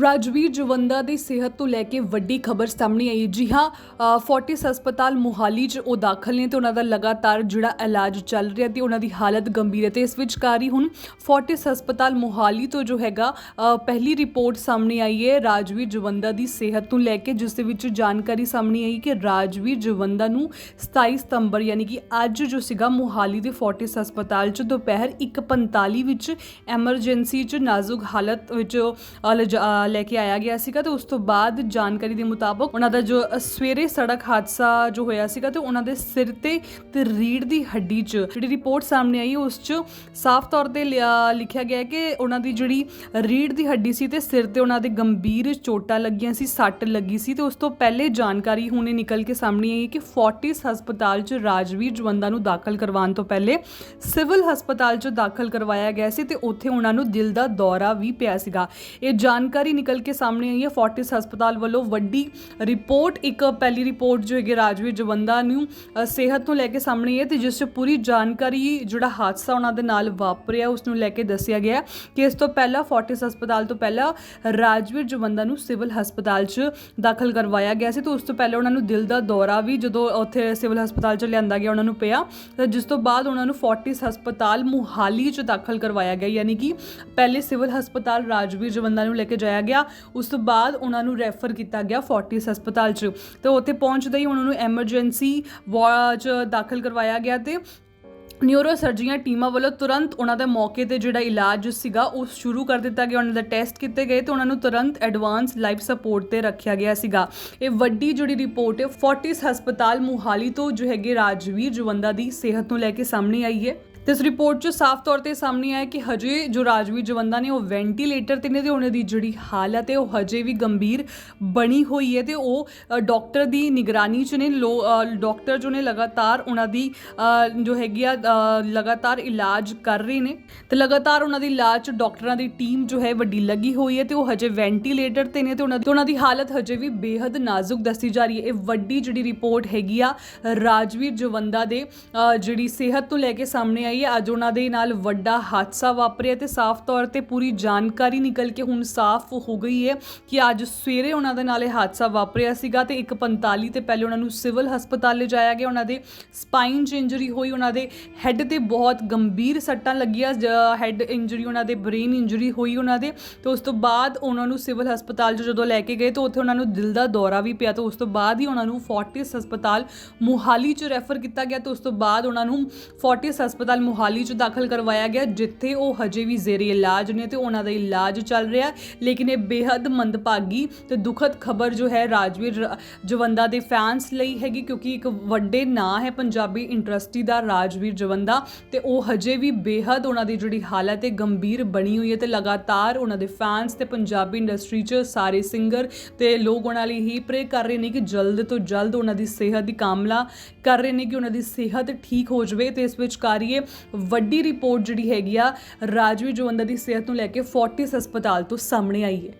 ਰਾਜਵੀਰ ਜਵੰਦਾ ਦੀ ਸਿਹਤ ਤੋਂ ਲੈ ਕੇ ਵੱਡੀ ਖਬਰ ਸਾਹਮਣੇ ਆਈ ਜੀ ਹਾਂ ਫੋਰਟਿਸ ਹਸਪਤਾਲ ਮੁਹਾਲੀ 'ਚ ਉਹ ਦਾਖਲ ਨੇ ਤੇ ਉਹਨਾਂ ਦਾ ਲਗਾਤਾਰ ਜਿਹੜਾ ਇਲਾਜ ਚੱਲ ਰਿਹਾ ਤੇ ਉਹਨਾਂ ਦੀ ਹਾਲਤ ਗੰਭੀਰ ਹੈ ਤੇ ਇਸ ਵਿਚਕਾਰ ਹੀ ਹੁਣ ਫੋਰਟਿਸ ਹਸਪਤਾਲ ਮੁਹਾਲੀ ਤੋਂ ਜੋ ਹੈਗਾ ਪਹਿਲੀ ਰਿਪੋਰਟ ਸਾਹਮਣੇ ਆਈ ਹੈ। ਰਾਜਵੀਰ ਜਵੰਦਾ ਦੀ ਸਿਹਤ ਤੋਂ ਲੈ ਕੇ ਜਿਸ ਦੇ ਵਿੱਚ ਜਾਣਕਾਰੀ ਸਾਹਮਣੇ ਆਈ ਕਿ ਰਾਜਵੀਰ ਜਵੰਦਾ ਨੂੰ 27 ਸਤੰਬਰ ਯਾਨੀ ਕਿ ਅੱਜ ਜੋ ਸੀਗਾ ਮੁਹਾਲੀ ਦੇ ਫੋਰਟਿਸ ਹਸਪਤਾਲ 'ਚ ਦੁਪਹਿਰ 1:45 ਵਿੱਚ ਐਮਰਜੈਂਸੀ 'ਚ ਨਾਜ਼ੁਕ ਹਾਲਤ ਵਿੱਚ ਲਿਜਾ- ਲੈ ਕੇ ਆਇਆ ਗਿਆ ਸੀਗਾ ਤੇ ਉਸ ਤੋਂ ਬਾਅਦ ਜਾਣਕਾਰੀ ਦੇ ਮੁਤਾਬਕ ਉਹਨਾਂ ਦਾ ਜੋ ਸਵੇਰੇ ਸੜਕ ਹਾਦਸਾ ਜੋ ਹੋਇਆ ਸੀਗਾ ਤੇ ਉਹਨਾਂ ਦੇ ਸਿਰ ਤੇ ਤੇ ਰੀੜ ਦੀ ਹੱਡੀ 'ਚ ਜਿਹੜੀ ਰਿਪੋਰਟ ਸਾਹਮਣੇ ਆਈ, ਉਸ 'ਚ ਸਾਫ਼ ਤੌਰ ਤੇ ਲਿਆ- ਲਿਖਿਆ ਗਿਆ ਕਿ ਉਹਨਾਂ ਦੀ ਜਿਹੜੀ ਰੀੜ ਦੀ ਹੱਡੀ ਸੀ ਤੇ ਸਿਰ ਤੇ ਉਹਨਾਂ ਦੇ ਗੰਭੀਰ ਚੋਟਾਂ ਲੱਗੀਆਂ ਸੀ, ਸੱਟ ਲੱਗੀ ਸੀ ਤੇ ਉਸ ਤੋਂ ਪਹਿਲੇ ਜਾਣਕਾਰੀ ਹੁਣੇ ਨਿਕਲ ਕੇ ਸਾਹਮਣੇ ਆਈ ਕਿ ਫੋਰਟਿਸ ਹਸਪਤਾਲ 'ਚ ਰਾਜਵੀਰ ਜਵੰਦਾ ਨੂੰ ਦਾਖਲ ਕਰਵਾਉਣ ਤੋਂ ਪਹਿਲੇ ਸਿਵਲ ਹਸਪਤਾਲ 'ਚ ਦਾਖਲ ਕਰਵਾਇਆ ਗਿਆ ਸੀ ਤੇ ਉੱਥੇ ਉਹਨਾਂ ਨੂੰ ਦਿਲ ਦਾ ਦੌਰਾ ਵੀ ਪਿਆ ਸੀਗਾ। ਇਹ ਜਾਣਕਾਰੀ ਨਿਕਲ ਕੇ ਸਾਹਮਣੇ ਆਈ ਹੈ। ਫੋਰਟਿਸ ਹਸਪਤਾਲ ਵੱਲੋਂ ਵੱਡੀ ਰਿਪੋਰਟ, ਇੱਕ ਪਹਿਲੀ ਰਿਪੋਰਟ ਜੋ ਹੈਗੀ ਰਾਜਵੀਰ ਜਵੰਦਾ ਨੂੰ ਸਿਹਤ ਨੂੰ ਲੈ ਕੇ ਸਾਹਮਣੇ ਹੈ ਤੇ ਜਿਸ 'ਚ ਪੂਰੀ ਜਾਣਕਾਰੀ ਜਿਹੜਾ ਹਾਦਸਾ ਉਹਨਾਂ ਦੇ ਨਾਲ ਵਾਪਰਿਆ, ਉਸ ਨੂੰ ਲੈ ਕੇ ਦੱਸਿਆ ਗਿਆ ਕਿ ਇਸ ਤੋਂ ਪਹਿਲਾਂ ਫੋਰਟਿਸ ਹਸਪਤਾਲ ਤੋਂ ਪਹਿਲਾਂ ਰਾਜਵੀਰ ਜਵੰਦਾ ਨੂੰ ਸਿਵਲ ਹਸਪਤਾਲ 'ਚ ਦਾਖਲ ਕਰਵਾਇਆ ਗਿਆ ਸੀ ਤੇ ਉਸ ਤੋਂ ਪਹਿਲਾਂ ਉਹਨਾਂ ਨੂੰ ਦਿਲ ਦਾ ਦੌਰਾ ਵੀ ਜਦੋਂ ਉੱਥੇ ਸਿਵਲ ਹਸਪਤਾਲ 'ਚ ਲਿਆਂਦਾ ਗਿਆ ਉਹਨਾਂ ਨੂੰ ਪਿਆ, ਤੇ ਜਿਸ ਤੋਂ ਬਾਅਦ ਉਹਨਾਂ ਨੂੰ ਫੋਰਟਿਸ ਹਸਪਤਾਲ ਮੁਹਾਲੀ 'ਚ ਦਾਖਲ ਕਰਵਾਇਆ ਗਿਆ, ਯਾਨੀ ਕਿ ਪਹਿਲੇ ਸਿਵਲ ਹਸਪਤਾਲ ਰਾਜਵੀਰ ਜਵੰਦਾ ਨੂੰ ਲੈ ਕੇ ਜਾਇਆ ਗਿਆ। ਉਸ ਤੋਂ ਬਾਅਦ ਉਹਨਾਂ ਨੂੰ ਰੈਫਰ ਕੀਤਾ ਗਿਆ ਫੋਰਟਿਸ ਹਸਪਤਾਲ 'ਚ। ਤੇ ਉੱਥੇ ਪਹੁੰਚਦੇ ਹੀ ਉਹਨਾਂ ਨੂੰ ਐਮਰਜੈਂਸੀ ਵਾਰਡ 'ਚ ਦਾਖਲ ਕਰਵਾਇਆ ਗਿਆ ਤੇ ਨਿਊਰੋ ਸਰਜਰੀਆਂ ਟੀਮਾਂ ਵੱਲੋਂ ਤੁਰੰਤ ਉਹਨਾਂ ਦਾ ਮੌਕੇ ਤੇ ਜਿਹੜਾ ਇਲਾਜ ਸੀਗਾ ਉਹ ਸ਼ੁਰੂ ਕਰ ਦਿੱਤਾ ਗਿਆ। ਉਹਨਾਂ ਦਾ ਟੈਸਟ ਕੀਤੇ ਗਏ ਤੇ ਉਹਨਾਂ ਨੂੰ ਤੁਰੰਤ ਐਡਵਾਂਸ ਲਾਈਫ ਸਪੋਰਟ ਤੇ ਰੱਖਿਆ ਗਿਆ ਸੀਗਾ। ਇਹ ਵੱਡੀ ਜਿਹੜੀ ਰਿਪੋਰਟ ਹੈ, ਫੋਰਟਿਸ ਹਸਪਤਾਲ ਮੁਹਾਲੀ ਤੋਂ ਜੋ ਹੈਗੇ ਰਾਜਵੀਰ ਜਵੰਦਾ ਦੀ ਸਿਹਤ ਨੂੰ ਲੈ ਕੇ ਸਾਹਮਣੇ ਆਈ ਹੈ। ਤੇ ਇਸ ਰਿਪੋਰਟ 'ਚ ਸਾਫ਼ ਤੌਰ ਤੇ ਸਾਹਮਣੇ ਆਇਆ ਕਿ ਹਜੇ ਜੋ ਰਾਜਵੀਰ ਜਵੰਦਾ ਨੇ ਉਹ ਵੈਂਟੀਲੇਟਰ ਤੇ ਨੇ ਤੇ ਉਹਨਾਂ ਦੀ ਜਿਹੜੀ ਹਾਲਤ ਹੈ ਉਹ ਹਜੇ ਵੀ ਗੰਭੀਰ ਬਣੀ ਹੋਈ ਹੈ ਤੇ ਉਹ ਅ, ਡਾਕਟਰ ਦੀ ਨਿਗਰਾਨੀ 'ਚ ਨੇ ਲੋ ਅ, ਡਾਕਟਰ ਜੋ ਨੇ ਲਗਾਤਾਰ ਉਹਨਾਂ ਦੀ ਜੋ ਹੈਗੀ ਆ ਲਗਾਤਾਰ ਇਲਾਜ ਕਰ ਰਹੇ ਨੇ ਤੇ ਲਗਾਤਾਰ ਉਹਨਾਂ ਦੀ ਇਲਾਜ 'ਚ ਡਾਕਟਰਾਂ ਦੀ ਟੀਮ ਜੋ ਹੈ ਵੱਡੀ ਲੱਗੀ ਹੋਈ ਹੈ ਤੇ ਉਹ ਹਜੇ ਵੈਂਟੀਲੇਟਰ ਤੇ ਨੇ ਤੇ ਉਹਨਾਂ ਦੀ ਉਹਨਾਂ ਦੀ ਹਾਲਤ ਹਜੇ ਵੀ ਬੇहद ਨਾਜ਼ੁਕ ਦੱਸੀ ਜਾ ਰਹੀ ਹੈ। ਇਹ ਵੱਡੀ ਜਿਹੜੀ ਰਿਪੋਰਟ ਹੈਗੀ ਆ ਰਾਜਵੀਰ ਜਵੰਦਾ ਦੇ ਜਿਹੜੀ ਸਿਹਤ ਤੋਂ ਲੈ ਕੇ ਸਾਹਮਣੇ ਆਈ ਹੈ ਅੱਜ ਉਹਨਾਂ ਦੇ ਨਾਲ ਵੱਡਾ ਹਾਦਸਾ ਵਾਪਰਿਆ ਤੇ ਸਾਫ਼ ਤੌਰ ਤੇ ਪੂਰੀ ਜਾਣਕਾਰੀ ਨਿਕਲ ਕੇ ਹੁਣ ਸਾਫ਼ ਹੋ ਗਈ ਹੈ ਕਿ ਅੱਜ ਸਵੇਰੇ ਉਹਨਾਂ ਦੇ ਨਾਲ ਇਹ ਹਾਦਸਾ ਵਾਪਰਿਆ ਸੀਗਾ ਤੇ 1:45 ਤੇ ਪਹਿਲੇ ਉਹਨਾਂ ਨੂੰ ਸਿਵਲ ਹਸਪਤਾਲ ਲਿਜਾਇਆ ਗਿਆ। ਉਹਨਾਂ ਦੇ ਸਪਾਈਨ 'ਚ ਇੰਜਰੀ ਹੋਈ, ਉਹਨਾਂ ਦੇ ਹੈੱਡ ਤੇ ਬਹੁਤ ਗੰਭੀਰ ਸੱਟਾਂ ਲੱਗੀਆਂ ਹੈੱਡ ਇੰਜਰੀ, ਉਹਨਾਂ ਦੇ ਬ੍ਰੇਨ ਇੰਜਰੀ ਹੋਈ ਉਹਨਾਂ ਦੇ ਤੇ ਉਸ ਤੋਂ ਬਾਅਦ ਉਹਨਾਂ ਨੂੰ ਸਿਵਲ ਹਸਪਤਾਲ 'ਚ ਜਦੋਂ ਲੈ ਕੇ ਗਏ ਤਾਂ ਉੱਥੇ ਉਹਨਾਂ ਨੂੰ ਦਿਲ ਦਾ ਦੌਰਾ ਵੀ ਪਿਆ ਤਾਂ ਉਸ ਤੋਂ ਬਾਅਦ ਹੀ ਉਹਨਾਂ ਨੂੰ ਫੋਰਟਿਸ ਹਸਪਤਾਲ ਮੁਹਾਲੀ 'ਚ ਰੈਫਰ ਕੀਤਾ ਗਿਆ ਤੇ ਉਸ ਤੋਂ ਬਾਅਦ ਉਹਨਾਂ ਨੂੰ ਫੋਰਟਿਸ ਹਸਪਤਾਲ ਹਸਪਤਾਲ ਮੁਹਾਲੀ 'ਚ ਦਾਖਲ ਕਰਵਾਇਆ ਗਿਆ, ਜਿੱਥੇ ਉਹ ਹਜੇ ਵੀ ਜ਼ੇਰੇ ਇਲਾਜ ਨੇ ਤੇ ਉਹਨਾਂ ਦਾ ਇਲਾਜ ਚੱਲ ਰਿਹਾ ਲੇਕਿਨ ਇਹ ਬੇहद ਮੰਦਭਾਗੀ ਤੇ ਦੁਖਦ ਖਬਰ ਜੋ ਹੈ ਰਾਜਵੀਰ ਜਵੰਦਾ ਦੇ ਫੈਨਸ ਲਈ ਹੈਗੀ, ਕਿਉਂਕਿ ਇੱਕ ਵੱਡੇ ਨਾਂ ਹੈ ਪੰਜਾਬੀ ਇੰਡਸਟਰੀ ਦਾ ਰਾਜਵੀਰ ਜਵੰਦਾ ਤੇ ਉਹ ਹਜੇ ਵੀ ਬੇहद ਉਹਨਾਂ ਦੀ ਜਿਹੜੀ ਹਾਲਤ ਹੈ ਗੰਭੀਰ ਬਣੀ ਹੋਈ ਹੈ ਤੇ ਲਗਾਤਾਰ ਉਹਨਾਂ ਦੇ ਫੈਨਸ ਤੇ ਪੰਜਾਬੀ ਇੰਡਸਟਰੀ 'ਚ ਸਾਰੇ ਸਿੰਗਰ ਤੇ ਲੋਕ ਉਹਨਾਂ ਲਈ ਹੀ ਪ੍ਰੇ ਕਰ ਰਹੇ ਨੇ ਕਿ ਜਲਦ ਤੋਂ ਜਲਦ ਉਹਨਾਂ ਦੀ ਸਿਹਤ ਦੀ ਕਾਮਲਾ ਕਰ ਰਹੇ ਨੇ ਕਿ ਉਹਨਾਂ ਦੀ ਸਿਹਤ ਠੀਕ ਹੋ ਜਵੇ ਤੇ ਇਸ ਵਿੱਚ ਵਿਚਕਾਰੀਏ ਵੱਡੀ ਰਿਪੋਰਟ ਜਿਹੜੀ ਹੈਗੀ ਆ ਰਾਜਵੀ ਜਵੰਦਾ ਦੀ ਸਿਹਤ ਨੂੰ ਲੈ ਕੇ ਫੋਰਟਿਸ ਹਸਪਤਾਲ ਤੋਂ ਸਾਹਮਣੇ ਆਈ ਹੈ।